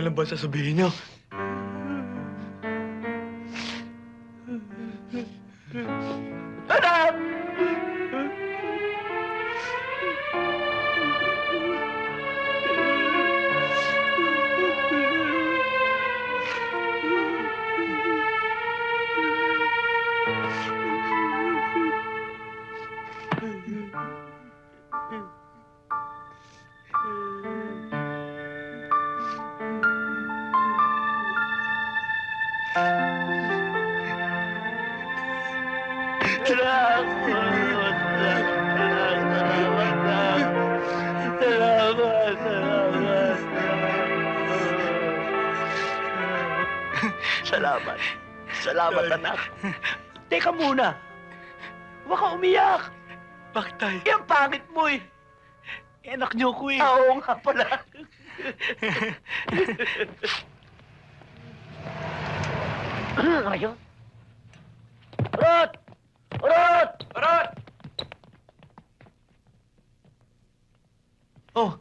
Yan lang ba sasabihin niyo? Anak! Salamat! Salamat! Salamat! Salamat! Salamat, Tay. anak! Teka muna! Huwag ka umiyak! Bakit, tay? Eh, ang pangit mo eh! Eh, anak niyo ko eh. Oo nga pala! Ayo! Oh,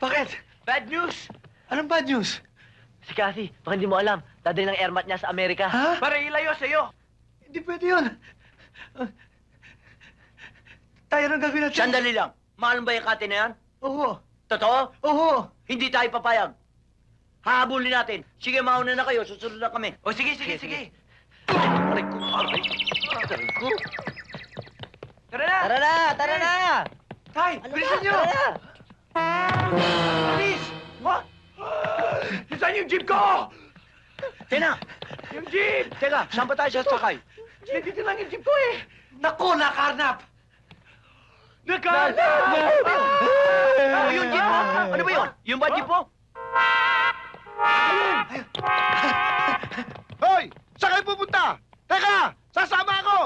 bakit? Bad news! Anong bad news? Si Cathy, baka hindi mo alam, dadali ng airmat niya sa Amerika. Ha? Para ilayo sa'yo! Hindi pwede yun. Tayo nang gagawin natin. Sandali lang. Mahal ba yung Cathy na yan? Oo. Totoo? Oo. Hindi tayo papayag. Hahabulin natin. Sige, mauna na kayo. Susunod na kami. O, sige, sige, sige. Aray ko, aray. Aray ko. Tara na! Tara na, tara na! Tay, bilisan niyo! Tara na! Bilis! What? Saan yung jeep ko? Tina! Yung jeep! Teka, saan ba tayo sasakay? Nandito lang yung jeep ko eh. Naku, nakarnap! Nakarnap! Oh, yung jeep mo? Ano ba yun? Yung ba jeep mo? Hoy! Saan kayo pupunta? Teka! Sasama ako!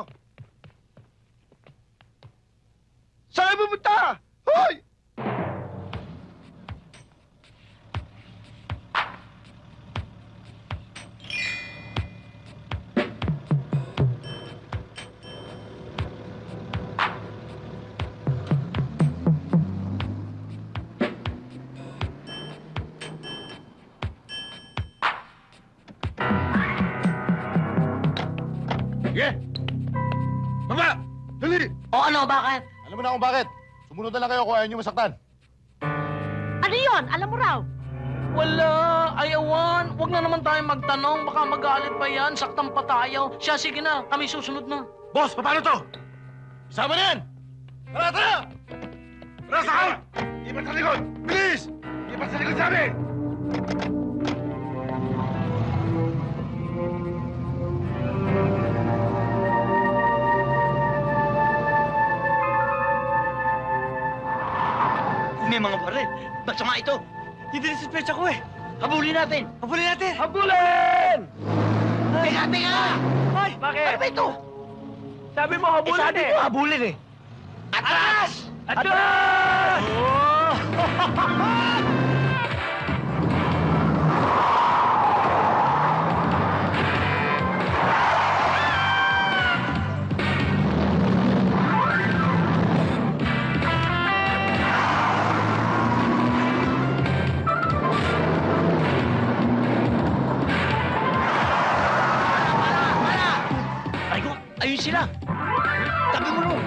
Sige! Baba! Dali! O ano, bakit? Alam mo na kung bakit. Sumunod na lang kayo kung ayaw nyo masaktan. Ano yon? Alam mo raw. Wala, ayawan. Huwag na naman tayo magtanong. Baka magalit pa yan. Saktan pa tayo. Siya, sige na. Kami susunod na. Boss, paano to? Isama na yan! Tara, tara! Tara, sakay! Ipat sa likod! Bilis! Ipat sa likod sa amin! May mga baril. Masama ito. Hindi na suspecha ko eh. Habulin natin. Habulin natin! Habulin! Teka, teka! Ay! Bakit? Ano ba ito? Sabi mo Eh, sabi ko, habulin eh. Atras! Atras! Ay ayun sila. Tabi mo nun.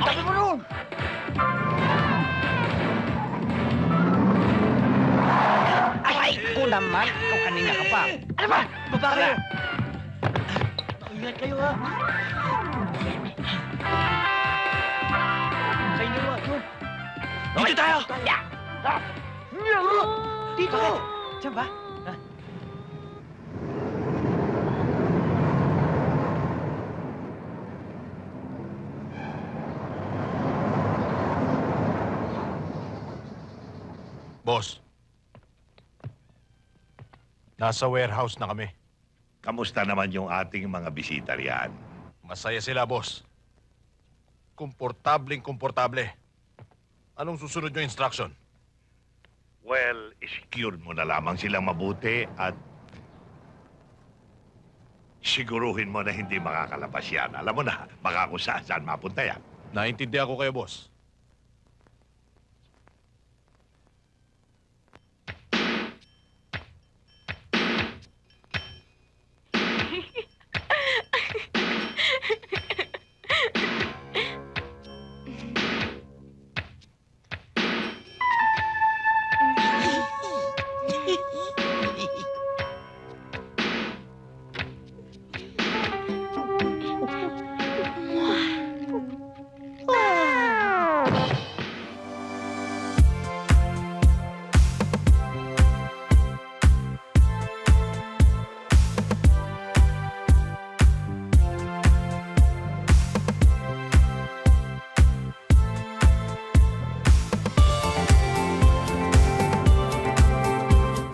Tabi mo nun. Ay, ko naman. Ikaw kanina ka pa. Ano ba? Baba kayo. Ingat kayo ha. Sa inyo ha. Yun. Dito tayo! Dito. Diyan ba? Boss. Nasa warehouse na kami. Kamusta naman yung ating mga bisita riyan? Masaya sila, boss. Komportableng komportable. Anong susunod yung instruction? Well, secure mo na lamang silang mabuti at siguruhin mo na hindi makakalabas yan. Alam mo na, baka kung saan saan mapunta yan. Naintindihan ko kayo, boss.